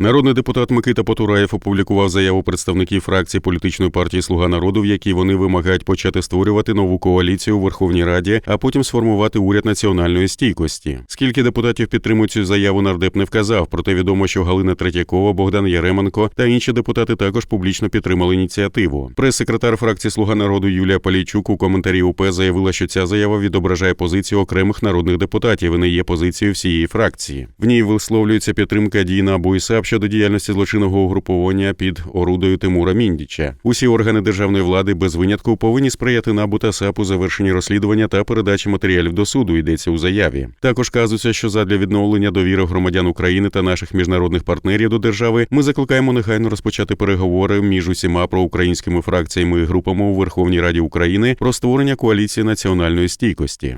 Народний депутат Микита Потураєв опублікував заяву представників фракції політичної партії Слуга народу, в якій вони вимагають почати створювати нову коаліцію у Верховній Раді, а потім сформувати уряд національної стійкості. Скільки депутатів підтримують цю заяву, нардеп не вказав. Проте відомо, що Галина Третьякова, Богдан Яременко та інші депутати також публічно підтримали ініціативу. Прес-секретар фракції Слуга народу Юлія Полійчук у коментарі УП заявила, що ця заява відображає позицію окремих народних депутатів і не є позицією всієї фракції. В ній висловлюється підтримка дій НАБУ і САП щодо діяльності злочинного угруповання під орудою Тимура Міндіча. Усі органи державної влади без винятку повинні сприяти НАБУ та САП у завершенні розслідування та передачі матеріалів до суду. Йдеться у заяві. Також казується, що задля відновлення довіри громадян України та наших міжнародних партнерів до держави ми закликаємо негайно розпочати переговори між усіма проукраїнськими фракціями і групами у Верховній Раді України про створення коаліції національної стійкості.